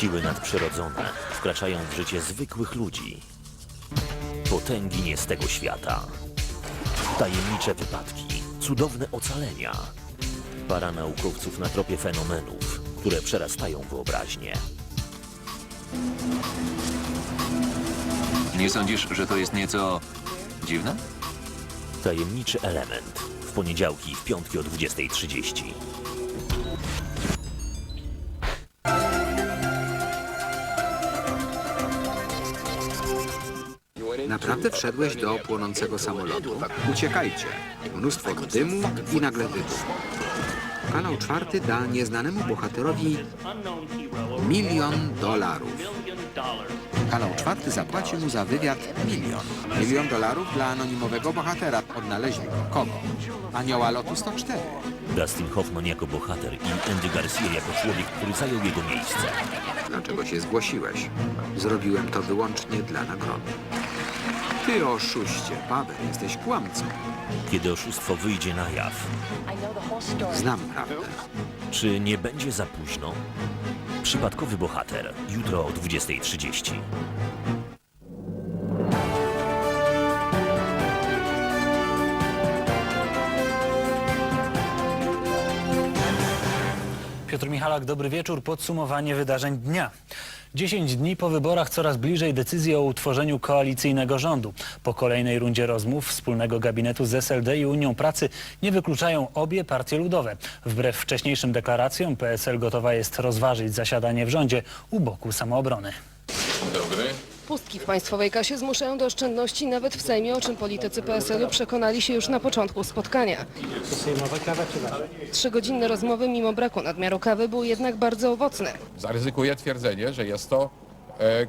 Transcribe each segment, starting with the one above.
Siły nadprzyrodzone wkraczają w życie zwykłych ludzi. Potęgi nie z tego świata. Tajemnicze wypadki, cudowne ocalenia. Para naukowców na tropie fenomenów, które przerastają wyobraźnię. Nie sądzisz, że to jest nieco dziwne? Tajemniczy element. W poniedziałki i w piątki o 20.30. Naprawdę wszedłeś do płonącego samolotu? Uciekajcie. Mnóstwo dymu i nagle wybuch. Kanał czwarty da nieznanemu bohaterowi milion dolarów. Kanał czwarty zapłaci mu za wywiad milion. Milion dolarów dla anonimowego bohatera. Odnaleźli go. Kogo? Anioła lotu 104. Dustin Hoffman jako bohater i Andy Garcia jako człowiek, który zajął jego miejsce. Dlaczego się zgłosiłeś? Zrobiłem to wyłącznie dla nagrody. Ty oszuście, Paweł, jesteś kłamcą. Kiedy oszustwo wyjdzie na jaw, Znam prawdę. czy nie będzie za późno? Przypadkowy bohater. Jutro o 20.30. Piotr Michalak, dobry wieczór. Podsumowanie wydarzeń dnia. 10 dni po wyborach coraz bliżej decyzji o utworzeniu koalicyjnego rządu. Po kolejnej rundzie rozmów wspólnego gabinetu z SLD i Unią Pracy nie wykluczają obie partie ludowe. Wbrew wcześniejszym deklaracjom PSL gotowa jest rozważyć zasiadanie w rządzie u boku samoobrony. Pustki w państwowej kasie zmuszają do oszczędności nawet w Sejmie, o czym politycy PSL-u przekonali się już na początku spotkania. Trzygodzinne rozmowy mimo braku nadmiaru kawy były jednak bardzo owocne. Zaryzykuję twierdzenie, że jest to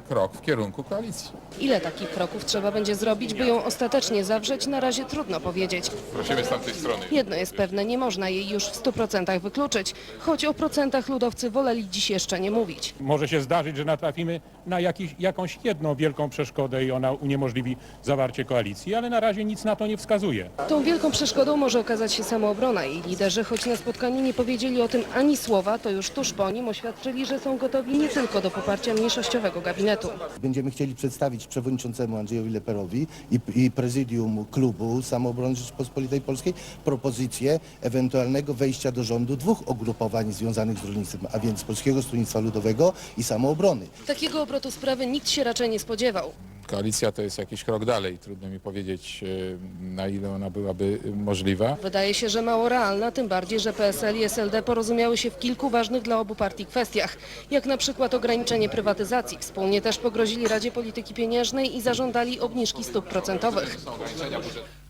krok w kierunku koalicji. Ile takich kroków trzeba będzie zrobić, by ją ostatecznie zawrzeć, na razie trudno powiedzieć. Prosimy z tamtej strony. Jedno jest pewne, nie można jej już w 100% wykluczyć, choć o procentach ludowcy woleli dziś jeszcze nie mówić. Może się zdarzyć, że natrafimy na jakiś, jakąś jedną wielką przeszkodę i ona uniemożliwi zawarcie koalicji, ale na razie nic na to nie wskazuje. Tą wielką przeszkodą może okazać się samoobrona. Jej liderzy, choć na spotkaniu nie powiedzieli o tym ani słowa, to już tuż po nim oświadczyli, że są gotowi nie tylko do poparcia mniejszościowego gabinetu. Będziemy chcieli przedstawić przewodniczącemu Andrzejowi Leperowi i, i prezydium klubu Samoobrony Rzeczypospolitej Polskiej propozycję ewentualnego wejścia do rządu dwóch ugrupowań związanych z rolnictwem, a więc Polskiego Stronnictwa Ludowego i Samoobrony. Takiego obrotu sprawy nikt się raczej nie spodziewał. Koalicja to jest jakiś krok dalej. Trudno mi powiedzieć, e, na ile ona byłaby możliwa. Wydaje się, że mało realna, tym bardziej, że PSL i SLD porozumiały się w kilku ważnych dla obu partii kwestiach, jak na przykład ograniczenie prywatyzacji. Wspólnie też pogrozili Radzie Polityki Pieniężnej i zażądali obniżki stóp procentowych.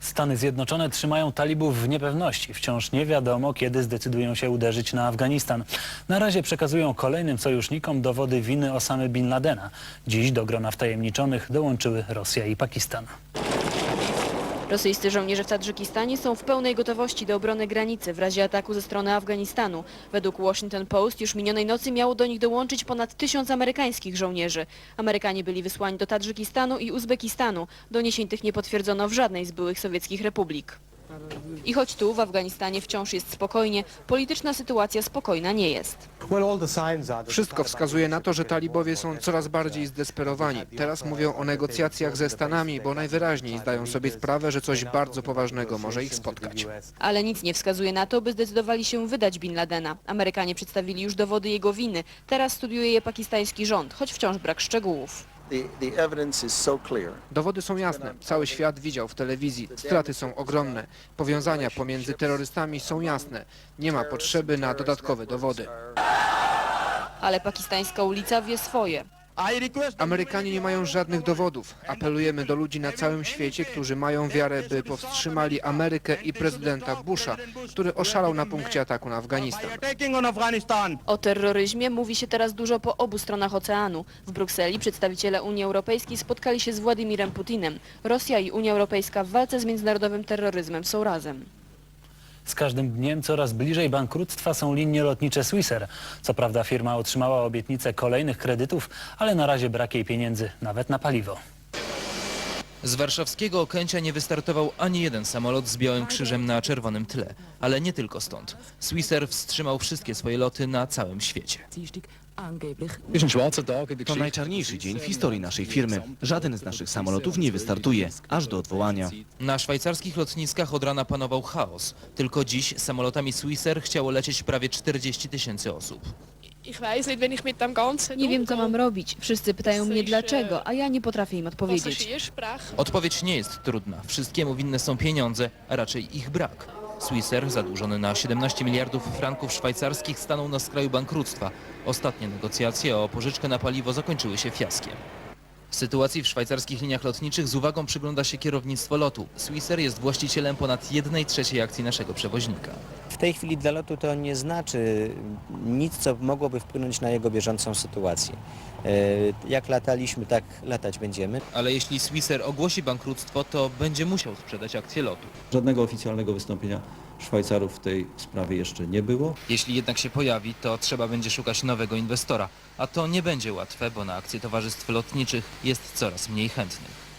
Stany Zjednoczone trzymają talibów w niepewności. Wciąż nie wiadomo, kiedy zdecydują się uderzyć na Afganistan. Na razie przekazują kolejnym sojusznikom dowody winy Osamy Bin Ladena. Dziś do grona wtajemniczonych dołączyły Rosja i Pakistan. Rosyjscy żołnierze w Tadżykistanie są w pełnej gotowości do obrony granicy w razie ataku ze strony Afganistanu. Według Washington Post już minionej nocy miało do nich dołączyć ponad tysiąc amerykańskich żołnierzy. Amerykanie byli wysłani do Tadżykistanu i Uzbekistanu. Doniesień tych nie potwierdzono w żadnej z byłych sowieckich republik. I choć tu w Afganistanie wciąż jest spokojnie, polityczna sytuacja spokojna nie jest. Wszystko wskazuje na to, że talibowie są coraz bardziej zdesperowani. Teraz mówią o negocjacjach ze Stanami, bo najwyraźniej zdają sobie sprawę, że coś bardzo poważnego może ich spotkać. Ale nic nie wskazuje na to, by zdecydowali się wydać Bin Ladena. Amerykanie przedstawili już dowody jego winy. Teraz studiuje je pakistański rząd, choć wciąż brak szczegółów. Dowody są jasne. Cały świat widział w telewizji. Straty są ogromne. Powiązania pomiędzy terrorystami są jasne. Nie ma potrzeby na dodatkowe dowody. Ale pakistańska ulica wie swoje. Amerykanie nie mają żadnych dowodów. Apelujemy do ludzi na całym świecie, którzy mają wiarę, by powstrzymali Amerykę i prezydenta Busha, który oszalał na punkcie ataku na Afganistan. O terroryzmie mówi się teraz dużo po obu stronach oceanu. W Brukseli przedstawiciele Unii Europejskiej spotkali się z Władimirem Putinem. Rosja i Unia Europejska w walce z międzynarodowym terroryzmem są razem. Z każdym dniem coraz bliżej bankructwa są linie lotnicze Swissair. Co prawda firma otrzymała obietnicę kolejnych kredytów, ale na razie brak jej pieniędzy nawet na paliwo. Z warszawskiego Okęcia nie wystartował ani jeden samolot z Białym Krzyżem na czerwonym tle. Ale nie tylko stąd. Swissair wstrzymał wszystkie swoje loty na całym świecie. To najczarniejszy dzień w historii naszej firmy. Żaden z naszych samolotów nie wystartuje, aż do odwołania. Na szwajcarskich lotniskach od rana panował chaos. Tylko dziś samolotami Swissair chciało lecieć prawie 40 tysięcy osób. Nie wiem, co mam robić. Wszyscy pytają mnie dlaczego, a ja nie potrafię im odpowiedzieć. Odpowiedź nie jest trudna. Wszystkiemu winne są pieniądze, a raczej ich brak. Swissair, zadłużony na 17 miliardów franków szwajcarskich, stanął na skraju bankructwa. Ostatnie negocjacje o pożyczkę na paliwo zakończyły się fiaskiem. Sytuacji w szwajcarskich liniach lotniczych z uwagą przygląda się kierownictwo lotu. Swissair jest właścicielem ponad 1 trzeciej akcji naszego przewoźnika. W tej chwili dla lotu to nie znaczy nic, co mogłoby wpłynąć na jego bieżącą sytuację. E, Jak lataliśmy, tak latać będziemy. Ale jeśli Swissair ogłosi bankructwo, to będzie musiał sprzedać akcję lotu. Żadnego oficjalnego wystąpienia Szwajcarów w tej sprawie jeszcze nie było. Jeśli jednak się pojawi, to trzeba będzie szukać nowego inwestora, a to nie będzie łatwe, bo na akcje towarzystw lotniczych jest coraz mniej chętnych.